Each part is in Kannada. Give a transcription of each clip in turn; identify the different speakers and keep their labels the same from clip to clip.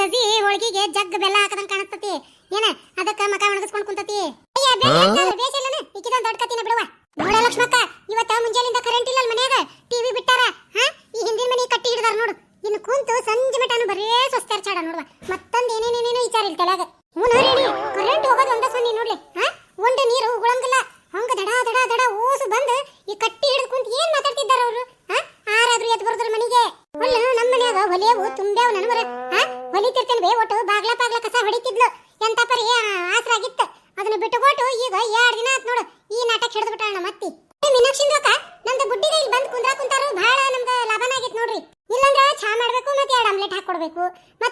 Speaker 1: ಸಸಿ ಹೋಳಿಗೆಗೆ ಜಗ್ ಬೆಲ್ಲ ಹಾಕದಂಗ್ ಕಾಣಿಸ್ತತಿ ಏನ ಅದಕ್ಕ ಮಕ ಒಣಗಿಸ್ಕೊಂಡ್ ಕುಂತತಿ ಅಯ್ಯ ಬೇಡ ಬೇಸಿಲ್ಲನ ಇಕ್ಕಿದಂತ ದೊಡ್ಡ ಕತಿನ ಬಿಡುವ ನೋಡ ಲಕ್ಷ್ಮಕ್ಕ ಇವತ್ತ ಮುಂಜಾನಿಂದ ಕರೆಂಟ್ ಇಲ್ಲ ಮನ್ಯಾಗ ಟಿವಿ ಬಿಟ್ಟಾರ ಹಾ ಈ ಹಿಂದಿನ ಮನಿ ಕಟ್ಟಿ ಹಿಡ್ದಾರ ನೋಡು ಇನ್ನು ಕುಂತು ಸಂಜೆ ಮಟನು ಬರೇ ಸೊಸ್ತಾರ ಚಾಡ ನೋಡುವ ಮತ್ತೊಂದ್ ಏನೇನೇನೇನೋ ವಿಚಾರ ಇಲ್ಲ ತಲೆಯಾಗ ಹ್ಞೂ ನೋಡ್ರಿ ಕರೆಂಟ್ ಹೋಗೋದು ಒಂದ ಸೊನ್ನೆ ನೋಡ್ಲಿ ಹಾ ಒಂದು ನೀರು ಉಗುಳಂಗಿಲ್ಲ ಹಂಗ ದಡ ದಡ ದಡ ಓಸು ಬಂದು ಈ ಕಟ್ಟಿ ಹಿಡಿದು ಕುಂತು ಏನ್ ಮಾತಾಡ್ತಿದ್ದಾರ ಅವರು ಹಾ ಆರಾದ್ರೂ ಎದ್ದು ಬರ್ದ್ರ ಮನಿಗೆ ಅಲ್ಲ ನಮ್ಮ ಮನ್ಯಾಗ ಹೊಲಿಯವು ತುಂಬ್ಯಾವ ನನಮರ ಹಾ ಹೊಲಿತಿರ್ತೇನೆ ಒಟ್ಟು ಬಾಗ್ಲ ಬಾಗ್ಲ ಕಸ ಹೊಡಿತಿದ್ಲು. ಎಂತ ಪರಿ ಆಸರಾಗಿತ್ತು. ಅದನ್ನ ಬಿಟ್ಟುಕೊಟ್ಟು ಈಗ ಎರಡು ದಿನ ಆತ್ ನೋಡು, ಈ ನಾಟಕ ಹಿಡಿದು ಬಿಟ್ಟಾಳ ಮತ್ತಿ ಮೀನಾಕ್ಷಿ ಅಕ್ಕ ನಮ್ದು ಬುಡ್ಡಿಗೆ ಇಲ್ಲಿ ಬಂದು ಕುಂದ್ರ ಕುಂತಾರು ಬಹಳ ನಮ್ಗೆ ಲಾಭನ ಆಗಿತ್ತು ನೋಡ್ರಿ. ಇಲ್ಲಂದ್ರ ಚಾ ಮಾಡ್ಬೇಕು ಮತ್ತೆ ಎರಡು ಆಮ್ಲೆಟ್ ಹಾಕೊಡ್ಬೇಕು.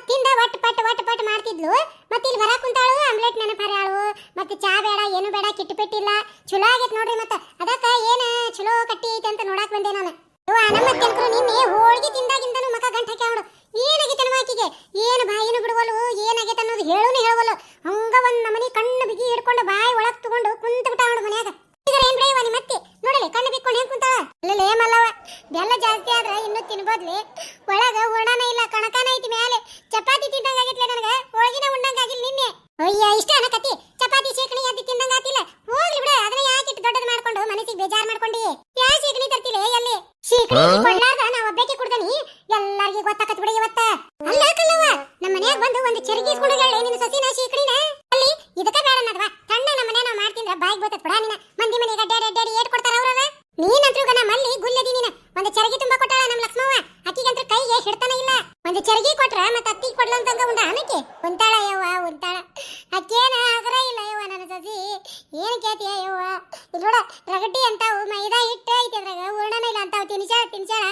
Speaker 1: ತಿಂದ ಒಟ್ ಪಟ್ ಒಟ್ ಪಟ್ ಮಾಡ್ತಿದ್ಲು. ಮತ್ತೆ ಇಲ್ಲಿ ಬರ ಕುಂತಾಳು, ಆಮ್ಲೆಟ್ ನೆನಪರ್ಯಾಳು. ಮತ್ತೆ ಚಾ ಬೇಡ, ಏನು ಬೇಡ, ಕಿಟ್ಟು ಪೆಟ್ಟಿಲ್ಲ. ಚಲೋ ಆಗೈತೆ ನೋಡ್ರಿ ಮತ್ತೆ. ಅದಕ್ಕ ಏನ ಚಲೋ ಕಟ್ಟಿ ಅಂತ ನೋಡಾಕ್ ಬಂದೆ ನಾನು ಅವ್ವ ನಮ್ಮ ಅತ್ತೆನ್ಕರು ನಿನ್ನೆ ಹೋಳಿಗೆ ತಿಂದಾಗಿಂದನು ಮಕ ಗಂಟ ಹಾಕ್ಯಾವ ನೋಡು ಏನಾಗೈತೆ ನಮ್ಮ ಆಕಿಗೆ ಏನು ಬಾಯಿನ ಬಿಡುವಲು ಏನಾಗೈತೆ ಅನ್ನೋದು ಹೇಳೂನು ಹೇಳವಲ್ಲ ಹಂಗ ಒಂದ್ ನಮನಿ ಕಣ್ಣು ಬಿಗಿ ಹಿಡ್ಕೊಂಡು ಬಾಯಿ ಒಳಗ್ ತಗೊಂಡು ಕುಂತ ಬಿಟ್ಟ ನೋಡು ಮನ್ಯಾಗ ಈಗ ಏನ್ ಬೆಳೆಯವ ನಿಮ್ಮ ಅತ್ತಿ ನೋಡಲಿ ಕಣ್ಣು ಬಿಕ್ಕೊಂಡು ಹೆಂಗ್ ಕುಂತಾಳ ಅಲ್ಲೇ ಮಲ್ಲವ ಬೆಲ್ಲ ಆದ್ರೆ ತಿನ್ಬೋದ್ಲಿ ಒಳಗ ಉಣ್ಣನ ಇಲ್ಲ ಕಣಕನ ಐತಿ ಮ್ಯಾಲೆ. ಚಪಾತಿ ತಿಂದಂಗ ಆಗಿತ್ಲೆ ನನಗೆ? ಹೋಳಿಗೆನ ಉಣ್ಣಂಗ ಆಗಿಲ್ಲ ನಿನ್ನೆ. ಅಯ್ಯ ಇಷ್ಟ ಕತಿ ಚಪಾತಿ ಶೇಕಣಿ ಅದ್ದಿ ತಿಂದಂಗ ಆತಿಲ್ಲ. ಹೋಗ್ಲಿ ಬಿಡ ಅದನ್ನ ಯಾಕೆ ಇಟ್ಟು ದೊಡ್ಡದು ಮಾಡ್ಕೊಂಡು ಮನಸ್ಸಿಗೆ ಬೇಜಾರ್ ಮಾಡ್ಕೊಂಡಿ? ಯಾ ಶೇಕಣಿ ತರ್ತಿಲೆ ಎಲ್ಲಿ? ಶೇಕಣಿ ಕೊಡ್ಲಾರ್ದ ನಾ ಒಬ್ಬಕ್ಕೆ ಕುಡ್ದನಿ. ಎಲ್ಲಾರ್ಗಿ ಗೊತ್ತಾಕತ್ ಬಿಡ ಇವತ್ತ. ಅಲ್ಲ ಕಲ್ಲವ್ವ ನಮ್ಮ ಮನ್ಯಾಗ ಬಂದು ಒಂದು ಚರಗಿ ಇಸ್ಕೊಂಡೋಗ್ಯಾಳೆ ನಿನ್ನ ಸಸಿನ ಶೇಕಣಿನ ಅಲ್ಲಿ ಇದಕ್ಕ ಬೇಡ ಅನ್ನದ್ವ ತಣ್ಣ ನಮ್ಮ ಮನೆ ನಾವು ಮಾಡ್ತಿದ್ರ ಬಾಯಿಗೆ ಬರ್ತದ ಬಿಡ ನಿನ್ನ ಮಂದಿ ಮನೆಗೆ ಅಡ್ಡಾಡಿ ಅಡ್ಡಾಡಿ ಏಟ್ ಕೊಡ್ತಾರ ಅವ್ರವ ನೀನಂತ್ರು ಗನ ಮಲ್ಲಿ ಗುಲ್ಲದಿ ನೀನ ಒಂದು ಚರಗಿ ತುಂಬಾ ಕೊಟ್ಟಾಳ ನಮ್ಮ ಲಕ್ಷ್ಮವ್ವ ಅಕ್ಕಿಗಂತ್ರ ಕೈಗೆ ಹಿಡ್ತಾನ ಇಲ್ಲ ಒಂದು ಚರಗಿ ಕೊಟ್ರ ಮತ್ತೆ ಅತ್ತಿಗೆ ಕೊಡ್ಲಂತಂಗ ಉಂಡ ಆನಕ್ಕೆ ಉಂತಾಳ ಯವ್ವ ಉಂತಾಳ ಅಕ್ಕೇನ ಆಗರ ಇಲ್ಲ ಯವ್ವ ನನ್ನ ಸಸಿ ಏನ್ ಕೇತಿಯ ಯವ್ವ ಇಲ್ಲಿ ನೋಡ ರಗಟಿ ಅಂತಾವು ಮೈದಾ ಹಿಟ್ಟು ಐತಿ ಅದ್ರಾಗ ಹೂರ್ಣನ ಇಲ್ಲ ಅಂತಾವು ತಿನ್ಸಾಳ ತಿನ್ಸಾಳ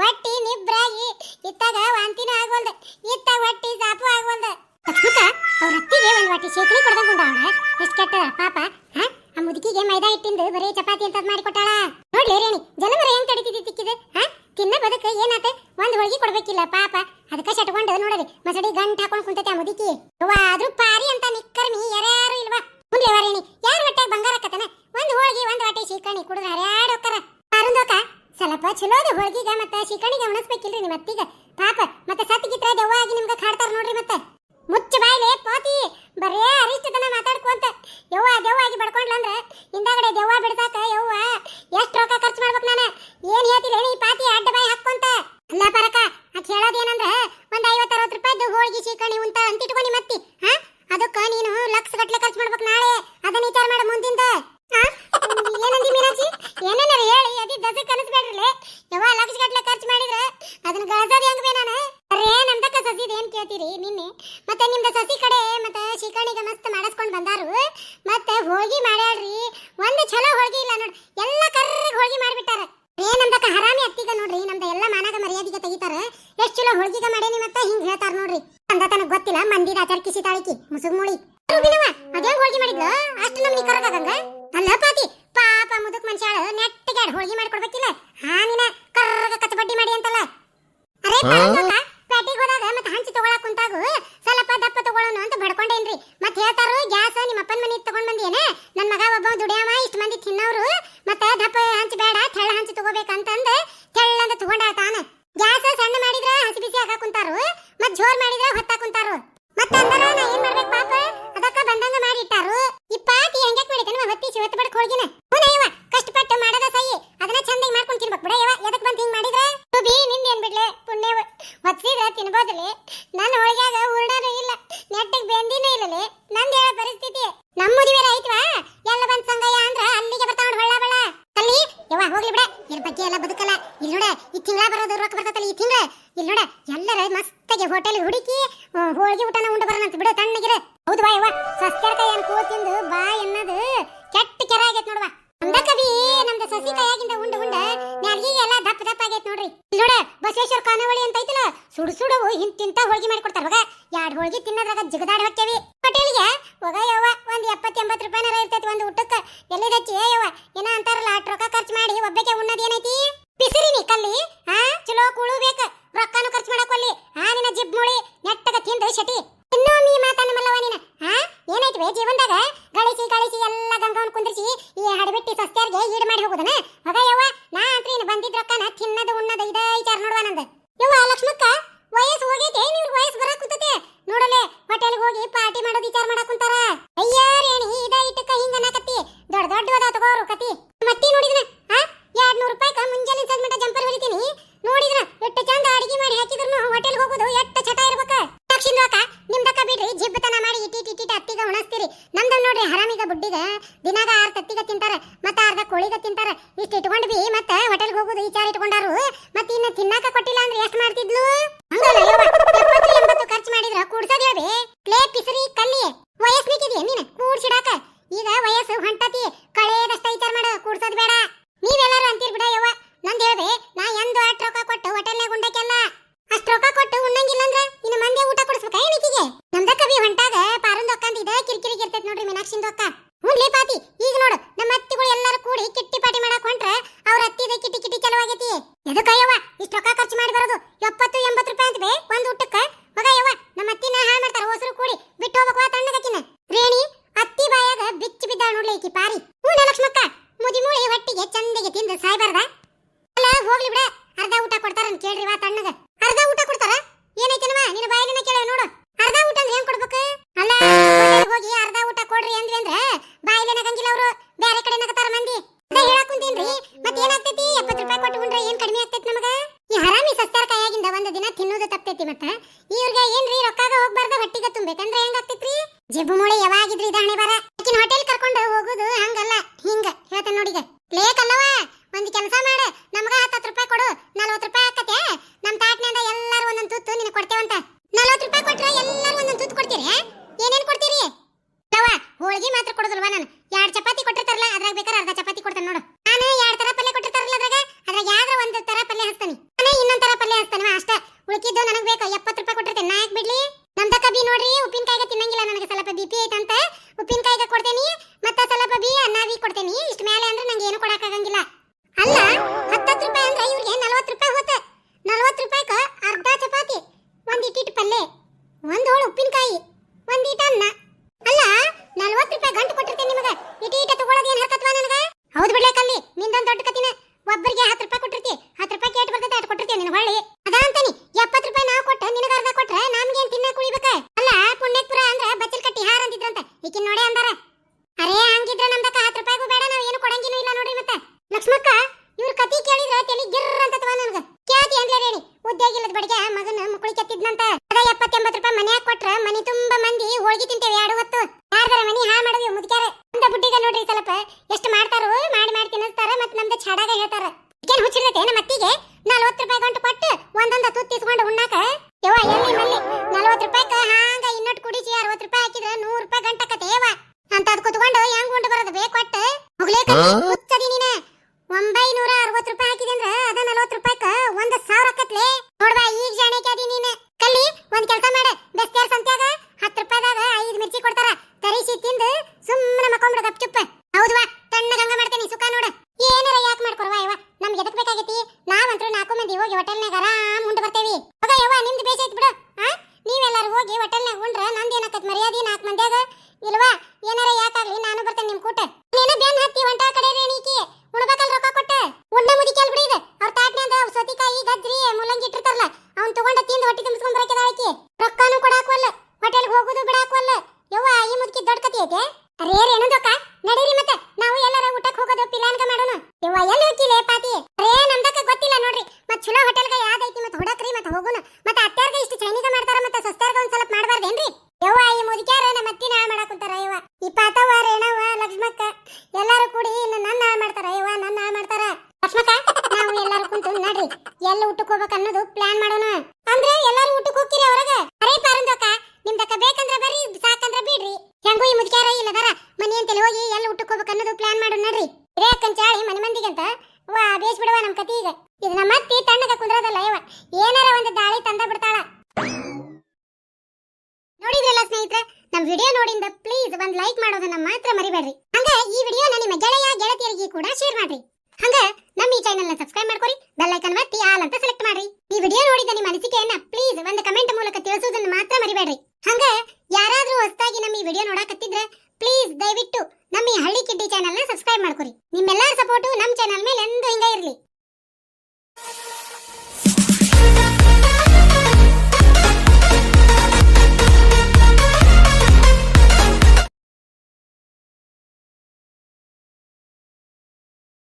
Speaker 1: ಹೊಟ್ಟಿ ನಿಬ್ರಾಗಿ ಇತ್ತಾಗ ವಾಂತಿನ ಆಗೋಲ್ದ ಇತ್ತಾಗ ಹೊಟ್ಟಿ ಸಾಪು ಆಗೋಲ್ದ ಲಕ್ಷ್ಮಕ್ಕ ಅವ್ರ ಅತ್ತಿಗೆ ಒಂದ್ ವಾಟಿ ಶೇಕಣಿ ಕೊಡ್ದಂಗ ಉಂಡ ಎಷ್ಟು ಕೆಟ್ಟದ ಪಾಪ ಹಾ ಆ ಮುದುಕಿಗೆ ಮೈದಾ ಹಿಟ್ಟಿಂದು ಬರೀ ಚಪಾತಿ ಅಂತ ಮಾಡಿ ಕೊಟ್ಟಾಳ ನೋಡ್ಲಿ ರೇಣಿ ಜನಮರ ಹೆಂಗ್ ತಡಿತಿದ್ದಿ ತಿಕ್ಕಿದೆ ಹಾ ತಿನ್ನ ಬದಕ ಏನಾತ ಒಂದ್ ಹೋಳಿಗೆ ಕೊಡ್ಬೇಕಿಲ್ಲ, ಪಾಪ. ಅದಕ್ಕ ಶಟ್ಕೊಂಡು ನೋಡ್ರಿ, ಮಸಡಿ ಗಂಟ್ ಹಾಕೊಂಡ್ ಕುಂತೈತೆ ಆ ಮುದುಕಿ. ಅವ್ವ ಆದ್ರೂ ಪಾರಿ ಅಂತ ನಿಕ್ಕರ್ಮಿ, ಯಾರ್ಯಾರು ಇಲ್ವಾ? ಮುಂದೆ ರೇಣಿ ಯಾರ ಹೊಟ್ಟೆ ಬಂಗಾರ ಕತನ ಒಂದ್ ಹೋಳಿಗೆ, ಒಂದ್ ವಾಟೆ ಶೀಕಣಿ ಕುಡಿದ್ರೆ ಹರ್ಯಾಡ್ ಹೋಗ್ತಾರ ಅರುಂದೋಕ ಸ್ವಲ್ಪ ಚಲೋದ ಹೋಳಿಗೆಗ ಮತ್ತ ಶೀಕಣಿಗೆ ಉಣಸ್ಬೇಕಿಲ್ರಿ ನಿಮ್ಮ ಅತ್ತಿಗ ಪಾಪ, ಮತ್ತೆ ಸತ್ತಿಗಿತ್ರ ದೆವ್ವ ಆಗಿ ನಿಮ್ಗೆ ಕಾಡ್ತಾರ ನೋಡ್ರಿ ಮತ್ತೆ. ಮುಚ್ಚ ಬಾಯ್ಲೆ, ಪಾತಿ. ಬರೇ ಅರಿಷ್ಟತನ ಮಾತಾಡ್ಕೊಂತ ಯವ್ವ ದೆವ್ವ ಆಗಿ ಬಡ್ಕೊಂಡ್ಲಂದ್ರ ಹಿಂದಾಗಡೆ ದೆವ್ವ ಬಿಡ್ಸಾಕ ಯವ್ವ ಎಷ್ಟು ರೊಕ್ಕ ಖರ್ಚು ಮಾಡ್ಬೇಕು ನಾನು? ಏನು ಹೇಳ್ತಿಲ್ಲ ಹೇಳಿ, ಈ ಪಾತಿ ಅಡ್ಡ ಬಾಯಿ ಹಾಕ್ಕೊಂತ ಅಲ್ಲ ಪರಕ ಅದ್ ಹೇಳೋದೇನಂದ್ರ ಒಂದ್ ಐವತ್ತು ಅರವತ್ತು ರೂಪಾಯಿದು ಹೋಳಿಗೆ ಸೀಕಣಿ ಉಂಟ ಅಂತ ಇಟ್ಕೊಂಡಿ ಮತ್ತಿ ಹಾ? ಅದಕ್ಕ ನೀನು ಲಕ್ಷ ಗಟ್ಲೆ ಖರ್ಚು ಮಾಡ್ಬೇಕು ನಾಳೆ ಅದನ್ನ ವಿಚಾರ ಮಾಡ ಮುಂದಿಂದ ಆ? ಏನಂದಿ ಮೀನಾಕ್ಷಿ ಏನೇನಾರ ಹೇಳಿ ಅದಿ ದಸಕ್ ಕನಸ್ಬೇಡ್ರಲೆ ಯವ್ವ ಲಕ್ಷ ಗಟ್ಲೆ ಖರ್ಚು ಮಾಡಿದ್ರ ಅದನ್ನ ಗಳಸೋದ್ ಹೆಂಗ್ ಬೇ ನಾನು ಅರೇ ನಮ್ದಕ್ಕ ಸಸಿದ್ ಏನ್ ಕೇಳ್ತೀರಿ ನಿನ್ನೆ ಮತ್ತೆ ನಿಮ್ದ ಸಸಿ ಕಡೆ ಮತ್ತೆ ಶಿಕಣಿಗೆ ಮಸ್ತ್ ಮಾಡಿಸ್ಕೊಂಡ್ ಬಂದಾರು ಹೋಳ್ಗಿ ಮಾಡ್ಯಾಳ್ರಿ. ಒಂದು ಚಲೋ ಹೋಳ್ಗಿ ಇಲ್ಲ ನೋಡ್ರಿ ಎಲ್ಲ ಕರ್ರಗ್ ಹೋಳ್ಗಿ ಮಾಡ್ಬಿಟ್ಟಾರ. ಏ ನಮ್ದಕ್ಕ ಹರಾಮಿ ಅತ್ತಿಗ ನೋಡ್ರಿ ನಮ್ದ ಎಲ್ಲ ಮಾನಗ ಮರ್ಯಾದಿಗೆ ತೆಗಿತಾರ. ಎಷ್ಟು ಚಲೋ ಹೋಳ್ಗಿಗ ಮಾಡೇನಿ ಮತ್ತ ಹಿಂಗ್ ಹೇಳ್ತಾರ ನೋಡ್ರಿ. ಅಂದ ತನಗ್ ಗೊತ್ತಿಲ್ಲ ಮಂದಿದ ಆಚಾರ ಕಿಸಿ ತಾಳಿಕಿ ಮುಸುಗ್ ಮೂಳಿ ರೂಬಿನವ್ವ, ಅದೇ ಹೋಳ್ಗಿ ಮಾಡಿದ್ಲು? ಅಷ್ಟು ನಮ್ಗೆ ಕರಗಂಗ ಅಲ್ಲ ಪಾತಿ ಪಾಪ ಮುದುಕ್ ಮನುಷ್ಯಾಳ ನೆಟ್ಟಿಗೆ ಹೋಳ್ಗಿ ಮಾಡ್ಕೊಡ್ಬೇಕಿಲ್ಲ? ಹಾನಿನ ಕರ್ರಗ ಕತ್ ಬಡ್ಡಿ ಮಾಡಿ ಅಂತಲ್ಲ. ಅರೆ ಮಾಡಿದ್ರ ಹಸಿ ಬಿಸಿ ಹಾಕ ಕುಂತಾರು ಮತ್ ಜೋರ್ ಮಾಡಿದ್ರ ಹೊತ್ತ ಕುಂತಾರು. ಮತ್ತ ಅಂದರ ನಾ ಏನ್ ಮಾಡ್ಬೇಕು ಪಾಪ, ಅದಕ್ಕ ಬಂದಂಗ ಮಾಡಿ ಇಟ್ಟಾರು ಈ ಪಾತಿ ಹೆಂಗ್ಯಾಕ್ ಮಾಡಿದನ ಹೊತ್ತಿ ಶಿವತ್ ಬಡಕ್ ಹೋಳ್ಗಿನ. ಹುನಯ್ಯವ ಕಷ್ಟಪಟ್ಟು ಮಾಡದ ಸೈ ಅದನ್ನ ಚಂದಾಗಿ ಮಾಡ್ಕೊಂಡ್ ತಿನ್ಬೇಕು ಬಿಡ ಯವ ಎದಕ್ ಬಂತ ಹಿಂಗ್ ಮಾಡಿದ್ರ? ನಿಂದ ಏನ್ ಬಿಡ್ಲೆ? ಪುಣ್ಯವ ಹೊತ್ತಿದ್ರ ತಿನ್ಬೋದ್ರಿ ನನ್ನ ಹೋಳ್ಗ್ಯಾಗ ಹೂರ್ಣನೂ ಇಲ್ಲ, ನೆಟ್ಟಿಗೆ ಬೆಂದಿನೂ ಇಲ್ಲಲೆ. ನಂದ ಹೇಳ ಪರಿಸ್ಥಿತಿ. ನಮ್ಮ ಮದುವೆ ಆಯ್ತವಾ ಎಲ್ಲ ಬಂದ್ ಸಂಗಯ್ಯ ಅಂದ್ರ ಅಲ್ಲಿಗೆ ಬರ್ತಾವ ನೋಡ್ ಹೊಳ್ಳ ಬಳ್ಳ ಅಲ್ಲಿ ಯವ್ವ, ಹೋಗ್ಲಿ ಬಿಡ. ಇದ್ರ ಬಗ್ಗೆ ಎಲ್ಲ ಬದುಕಲ್ಲ. ಇಲ್ಲಿ ನೋಡ, ಈ ತಿಂಗಳ ಬರೋದು ರೊಕ್ಕ ಬರ್ತೈತಲ್ಲ ಈ ತಿಂಗಳ. ಇಲ್ಲಿ ನೋಡ, ಎಲ್ಲರ ಮಸ್ತಾಗಿ ಹೋಟೆಲ್ ಹುಡುಕಿ ಹೋಳಿಗೆ ಊಟನ ಉಂಡು ಬರೋಣ ಅಂತ. ಬಿಡು ತಣ್ಣಗಿರ ಹೌದು ಬಾ ಯವ್ವ. ಸಸ್ತ್ಯಾರ ಕೈಯನ್ ಕೂತಿಂದು ಬಾ ಎನ್ನದು ಕೆಟ್ಟ ಕೆರ ಆಗೈತ್ ನೋಡುವ. ಅಂದ ಕವಿ, ನಮ್ದು ಸಸಿ ಕೈಯಾಗಿಂದ ಉಂಡು. ದಪ್ಪ ಆಗೈತ್ ನೋಡ್ರಿ. ನೋಡ, ಬಸವೇಶ್ವರ ಖಾನಾವಳಿ ಅಂತ ಐತಲ್ಲ, ಸುಡು ಸುಡು ಇಂತಿಂತ ಹೋಳ್ಗಿ ಮಾಡಿ ಕೊಡ್ತಾರ ಎರಡು ಹೋಳ್ಗಿ ತಿನ್ನೋದ್ರಾಗ ಜಿಗದಾಡ್ ಹೊಕ್ಕೇವಿ. ಹೋಟೆಲ್ಗೆ ಹೋಗ ಯವ್ವ ಒಂದ್ ಎಪ್ಪತ್ ಎಂಬತ್ತು ರೂಪಾಯಿನಾರ ಇರ್ತೈತಿ ಒಂದು ಊಟಕ್ಕ. ಏ ಯವ್ವ ಏನ ಅಂತಾರಲ್ಲ, ಅಷ್ಟ್ ರೊಕ್ಕ ಖರ್ಚು ಮಾಡಿ ಒಬ್ಬಕ್ಕೆ ಉಣ್ಣೋದು ಏನೈತಿ? ಬಿಸಿರಿನಿ ಕಲ್ಲಿ ಹಾ ಚಲೋ ಕೂಳು ಬೇಕು. ರೊಕ್ಕನು ಖರ್ಚು ಮಾಡಕೊಲ್ಲಿ ಹಾ ನಿನ್ನ ಜಿಬ್ ಮುಳಿ ನೆಟ್ಟಗ ತಿಂದು ಶಟಿ. ಇನ್ನೂ ನೀ ಮಾತನ್ನ ಮಲ್ಲವ ನೀನ ಹಾ ಏನೈತಿ ಜೀವನದಾಗ? ಗಳಿಸಿ ಗಳಿಸಿ ಎಲ್ಲ ಗಂಗವನ್ ಕುಂದ್ರಿಸಿ ಈ ಹಡಬಿಟ್ಟಿ ಸಸ್ತ್ಯಾರ್ಗೆ ಈಡ್ ಮಾಡಿ ಹೋಗುದನ? ಹೊಗ ಯವ್ವ, ನಾ ಅಂತ್ರಿ ಇನ್ನು ಬಂದಿದ್ ರೊಕ್ಕನ ತಿನ್ನದು ಉಣ್ಣದ ಇದ ವಿಚಾರ ನೋಡುವ ನಂದು. ಯವ್ವ ಲಕ್ಷ್ಮಕ್ಕ, ವಯಸ್ಸು ಹೋಗೈತೆ ನಿಮ್ಗೆ ವಯಸ್ಸು ನೋಡ್ರಿ ಹರಾಮಿಗ ಬುಡ್ಡಿಗ, ದಿನಾಗ ಆರ್ ತತ್ತಿಗ ತಿಂತಾರ, ಮತ್ತ ಅರ್ಧ ಕೋಳಿಗ ತಿಂತಾರ. ಇಷ್ಟ ಇಟ್ಕೊಂಡ್ ಬಿ, ಮತ್ತ ಹೋಟೆಲ್ ಹೋಗೋದು ಚಾರ್ ಇಟ್ಕೊಂಡಾರು. ಮತ್ತ ಇನ್ನ ತಿನ್ನಾಕ ಕೊಟ್ಟಿಲ್ಲ ಅಂದ್ರೆ ಎಷ್ಟ್ ಮಾಡ್ತಿದ್ಲು? ಖರ್ಚು ಮಾಡಿದ್ರ ಕೂಡ್ಸೋದ್ ಬಿ? ಪ್ಲೇ ಪಿಸರಿ ಕಲ್ಲಿ ವಯಸ್ಸಿನಿಕ್ಕಿದ್ಯ ನೀನ್ ಕೂಡ್ಸಿಡಾಕ. ಈಗ ವಯಸ್ಸು ಹೊಂಟತಿ. ಕಳೆದಷ್ಟ ಈ ಚಾರ್ ಮಾಡ. ಕೂಡ್ಸೋದ್ ಬೇಡ. ಲೇ ಒಂದು ಕೆಲಸ ಮಾಡು. कोण उपिन काही वंदितांना ಛಾಡಾಗ ಹೇಳ್ತಾರ. ಏನ್ ಹುಚ್ಚಿರ್ತೈತೆ ನಮ್ಮ ಅತ್ತಿಗೆ? ನಲ್ವತ್ತು ರೂಪಾಯಿ ಗಂಟು ಪಟ್ಟು ಒಂದೊಂದ ತುತ್ತು ತಿಸ್ಕೊಂಡು ಉಣ್ಣಾಕ? ಯವ್ವ ಎಲ್ಲಿ ಮಲ್ಲಿ? ನಲ್ವತ್ತು ರೂಪಾಯಿಕ ಹಾಂಗ ಇನ್ನೊಟ್ಟು ಕುಡಿಸಿ ಅರವತ್ತು ರೂಪಾಯಿ ಹಾಕಿದ್ರೆ ನೂರು ರೂಪಾಯಿ ಗಂಟಕತೆ ಯವ್ವ. ಅಂತ ಅದ್ ಕುತ್ಕೊಂಡು ಹೆಂಗ್ ಉಂಡು ಬರೋದು? ಬೇಕೊಟ್ಟು ಮುಗ್ಲೇಕ ಮರ್ಯಾದಿ ನಾಲ್ಕು ಮಂದ್ಯಾಗ ಇಲ್ವಾ? ಏನಾರ ಯಾಕಾಗ್ಲಿ ನಾನು ಬರ್ತೇನೆ ನಿಮ್ ಕೂಟ. ನೀನು ಬೆನ್ ಹತ್ತಿ ಹೊಂಟ ಎಲ್ಲ ಊಟಕ್ಕೆ ಹೋಗ್ಬೇಕು ಅನ್ನೋದು ಪ್ಲಾನ್ ಮಾಡೋಣ? ಅಂದ್ರೆ ಎಲ್ಲರೂ ಊಟಕ್ಕೆ ಹೋಗ್ತೀರಿ ಹೊರಗೆ ಅರೇ ಪಾರಂದಕ್ಕ ನಿಮ್ದಕ್ಕ ಬೇಕಂದ್ರೆ ಬರ್ರಿ, ಸಾಕಂದ್ರೆ ಬಿಡ್ರಿ. ಹೆಂಗೂ ಈ ಮುದ್ಕ್ಯಾರ ಇಲ್ಲದಾರ ಮನೆ ಅಂತೇಳಿ ಹೋಗಿ ಎಲ್ಲ ಊಟಕ್ಕೆ ಹೋಗ್ಬೇಕು ಅನ್ನೋದು ಪ್ಲಾನ್ ಮಾಡೋಣ ನೋಡ್ರಿ. ಇರೇ ಕಂಚಾಳಿ ಮನೆ ಮಂದಿಗಂತ, ವಾ ಬೇಸ್ ಬಿಡುವ ನಮ್ಮ ಕತಿ ಈಗ ಇದು ನಮ್ಮ ಅತ್ತಿ ತಣ್ಣಗ ಕುಂದ್ರದಲ್ಲ ಏನಾರ ಒಂದು ದಾಳಿ ತಂದ ಬಿಡ್ತಾಳ. ನೋಡಿದ್ರಲ್ಲ ಸ್ನೇಹಿತರೆ ನಮ್ಮ ವಿಡಿಯೋ ನೋಡಿಂದ ಪ್ಲೀಸ್ ಒಂದು ಲೈಕ್ ಮಾಡೋದನ್ನ ಮಾತ್ರ ಮರಿಬೇಡ್ರಿ. ಅಂದ್ರೆ ಈ ವಿಡಿಯೋನ ನಿಮ್ಮ ಗೆಳೆಯ, ಗೆಳತಿಯರಿಗೆ ಕೂಡ ಶೇರ್ ಮಾಡ್ರಿ. ಹಂಗ ನಮ್ಮ ಈ ಚಾನೆಲ್ ಸಬ್ಸ್ಕ್ರೈಬ್ ಮಾಡ್ಕೊರಿ ಬೆಲ್ ಐಕಾನ್ ಒತ್ತಿ ಆಲ್ ಅಂತ ಸೆಲೆಕ್ಟ್ ಮಾಡ್ರಿ. ಈ ವಿಡಿಯೋ ನೋಡಿದ ನಿಮ್ಮ ಅನಿಸಿಕೆಯನ್ನ ಪ್ಲೀಸ್ ಒಂದು ಕಮೆಂಟ್ ಮೂಲಕ ತಿಳಿಸೋದನ್ನ ಮಾತ್ರ ಮರಿಬೇಡ್ರಿ. ಹಂಗ ಯಾರಾದ್ರೂ ಹೊಸದಾಗಿ ನಮ್ಮ ಈ ವಿಡಿಯೋ ನೋಡಕತ್ತಿದ್ರೆ